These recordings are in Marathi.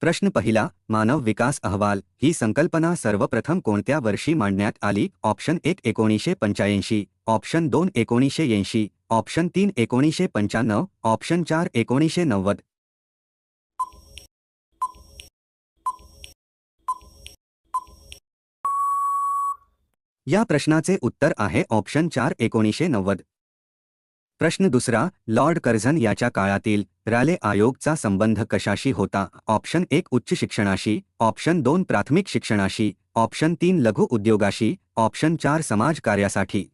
प्रश्न पहिला मानव विकास अहवाल. ही संकल्पना सर्वप्रथम कोणत्या वर्षी मांडण्यात आली? ऑप्शन एक एकोणीसशे पंच्याऐंशी ऑप्शन दोन एकोणीसशे ऐंशी ऑप्शन तीन एकोणीसशे पंच्याण्णव ऑप्शन चार एकोणीसशे नव्वद. या प्रश्नाचे उत्तर आहे ऑप्शन चार एकोणीसशे नव्वद. प्रश्न दुसरा लॉर्ड कर्झन याच्या काळातील रॅले आयोगचा संबंध कशाशी होता? ऑप्शन एक उच्च शिक्षणाशी. ऑप्शन दोन प्राथमिक शिक्षणाशी. ऑप्शन तीन लघु उद्योगाशी. ऑप्शन चार समाज कार्यासाठी.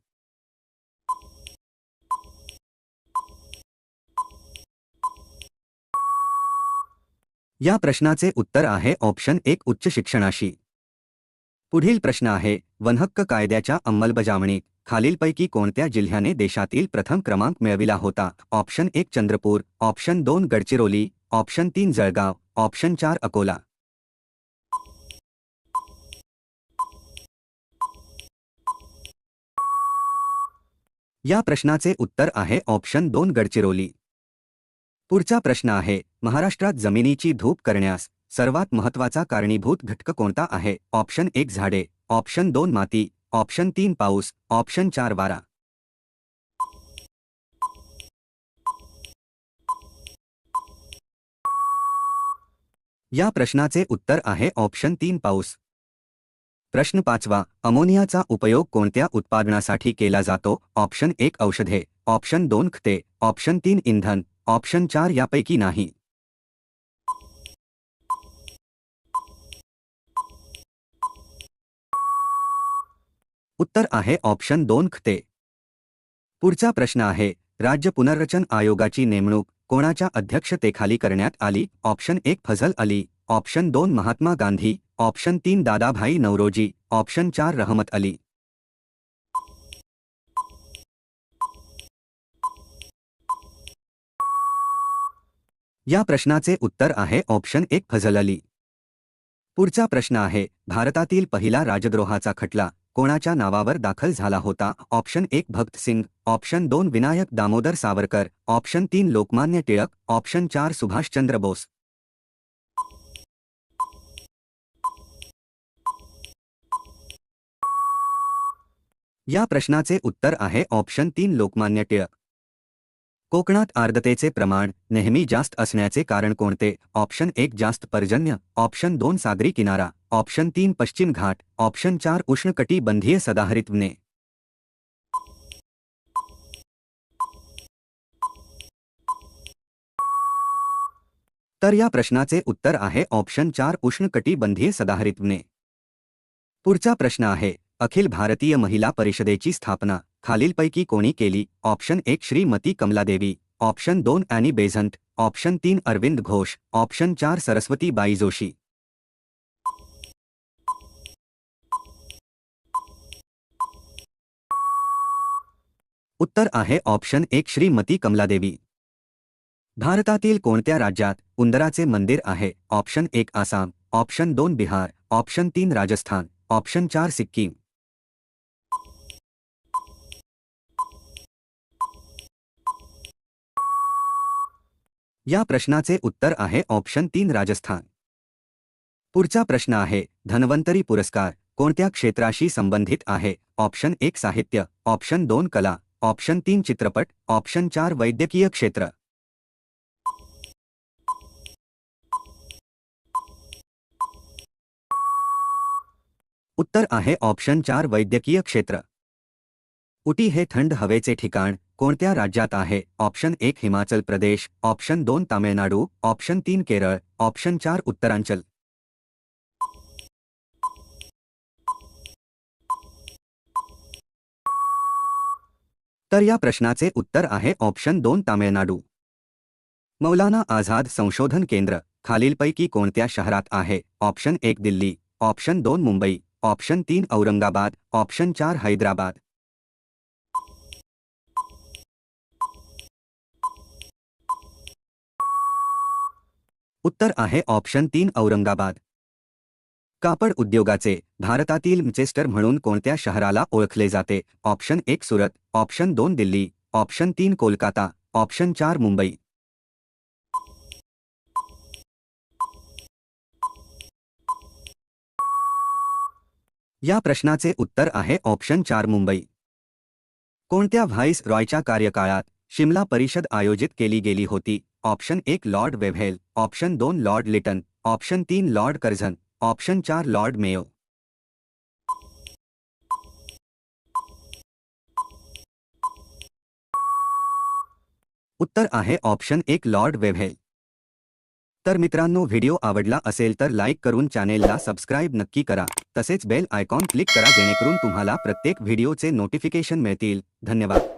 या प्रश्नाचे उत्तर आहे ऑप्शन एक उच्च शिक्षणाशी. पुढील प्रश्न आहे वनहक्क कायद्याच्या अंमलबजावणीत खालीलपैकी कोणत्या जिल्ह्याने देशातील प्रथम क्रमांक मिळविला होता? ऑप्शन एक चंद्रपूर ऑप्शन दोन गडचिरोली ऑप्शन तीन जळगाव ऑप्शन चार अकोला. या प्रश्नाचे उत्तर आहे ऑप्शन दोन गडचिरोली. पुढचा प्रश्न आहे महाराष्ट्रात जमिनीची धूप करण्यास सर्वात महत्त्वाचा कारणीभूत घटक कोणता आहे? ऑप्शन एक झाडे ऑप्शन दोन माती ऑप्शन तीन पाऊस ऑप्शन चार वारा. या प्रश्नाचे उत्तर आहे ऑप्शन तीन पाऊस. प्रश्न पाचवा अमोनियाचा उपयोग कोणत्या उत्पादनासाठी केला जातो? ऑप्शन एक औषधे ऑप्शन दोन खते ऑप्शन तीन इंधन ऑप्शन चार यापैकी नाही. उत्तर आहे ऑप्शन दोन खते पुढचा प्रश्न आहे राज्य पुनर्रचन आयोगाची नेमणूक कोणाच्या अध्यक्षतेखाली करण्यात आली? ऑप्शन एक फझल अली. ऑप्शन दोन महात्मा गांधी. ऑप्शन तीन दादाभाई नवरोजी ऑप्शन चार रहमत अली. या प्रश्नाचे उत्तर आहे ऑप्शन एक फझल अली. पुढचा प्रश्न आहे भारतातील पहिला राजद्रोहाचा खटला. कोणाच्या नावावर दाखल झाला होता? ऑप्शन एक भक्त सिंग. ऑप्शन दोन विनायक दामोदर सावरकर. ऑप्शन तीन लोकमान्य टिळक. ऑप्शन चार सुभाषचंद्र बोस. या प्रश्नाचे उत्तर आहे ऑप्शन तीन लोकमान्य टिळक. कोकणात आर्द्रतेचे प्रमाण नेहमी जास्त असण्याचे कारण कोणते? ऑप्शन एक जास्त पर्जन्य. ऑप्शन दोन सागरी किनारा. ऑप्शन तीन पश्चिम घाट ऑप्शन चार उष्णकटिबंधीय सदाहरित वने तर या प्रश्नाचे उत्तर आहे ऑप्शन चार उष्णकटिबंधीय सदाहरित वने पुढचा प्रश्न आहे अखिल भारतीय महिला परिषदेची स्थापना खालीलपैकी कोणी केली? ऑप्शन एक श्रीमती कमलादेवी ऑप्शन दोन ॲनी बेझंट ऑप्शन तीन अरविंद घोष ऑप्शन चार सरस्वती बाई जोशी. उत्तर आहे ऑप्शन एक श्रीमती कमलादेवी. भारतातील कोणत्या राज्यात उंदराचे मंदिर आहे? ऑप्शन एक आसाम, ऑप्शन दोन बिहार, ऑप्शन तीन राजस्थान, ऑप्शन चार सिक्कीम. या प्रश्नाचे उत्तर आहे ऑप्शन तीन राजस्थान. पुढचा प्रश्न आहे, धन्वंतरी पुरस्कार कोणत्या क्षेत्राशी संबंधित आहे? ऑप्शन एक साहित्य, ऑप्शन दोन कला ऑप्शन तीन चित्रपट, ऑप्शन चार वैद्यकीय क्षेत्र. उत्तर आहे ऑप्शन चार वैद्यकीय क्षेत्र. उटी हे थंड हवेचे ठिकाण, कोणत्या राज्यात आहे? ऑप्शन एक हिमाचल प्रदेश, ऑप्शन दोन तामिळनाडू, ऑप्शन तीन केरळ, ऑप्शन चार उत्तरांचल. तर या प्रश्नाचे उत्तर आहे ऑप्शन दोन तामिळनाडू. मौलाना आझाद संशोधन केंद्र खालीलपैकी कोणत्या शहरात आहे? ऑप्शन एक दिल्ली ऑप्शन दोन मुंबई ऑप्शन तीन औरंगाबाद ऑप्शन चार हैदराबाद. उत्तर आहे ऑप्शन तीन औरंगाबाद. कापड उद्योगाचे भारतातील मचेस्टर म्हणून कोणत्या शहराला ओळखले जाते? ऑप्शन एक सुरत ऑप्शन दोन दिल्ली ऑप्शन तीन कोलकाता ऑप्शन चार मुंबई. या प्रश्नाचे उत्तर आहे ऑप्शन चार मुंबई. कोणत्या व्हाईस रॉयच्या कार्यकाळात शिमला परिषद आयोजित केली गेली होती? ऑप्शन एक लॉर्ड वेव्हेल ऑप्शन दोन लॉर्ड लिटन ऑप्शन तीन लॉर्ड कर्झन. ऑप्शन चार लॉर्ड मेयो. उत्तर आहे ऑप्शन एक लॉर्ड वेव्हेल. तर मित्रांनो व्हिडिओ आवडला असेल तर लाईक करून चॅनेलला सबस्क्राईब नक्की करा. तसेच बेल आयकॉन क्लिक करा जेणेकरून तुम्हाला प्रत्येक व्हिडिओचे नोटिफिकेशन मिळतील. धन्यवाद.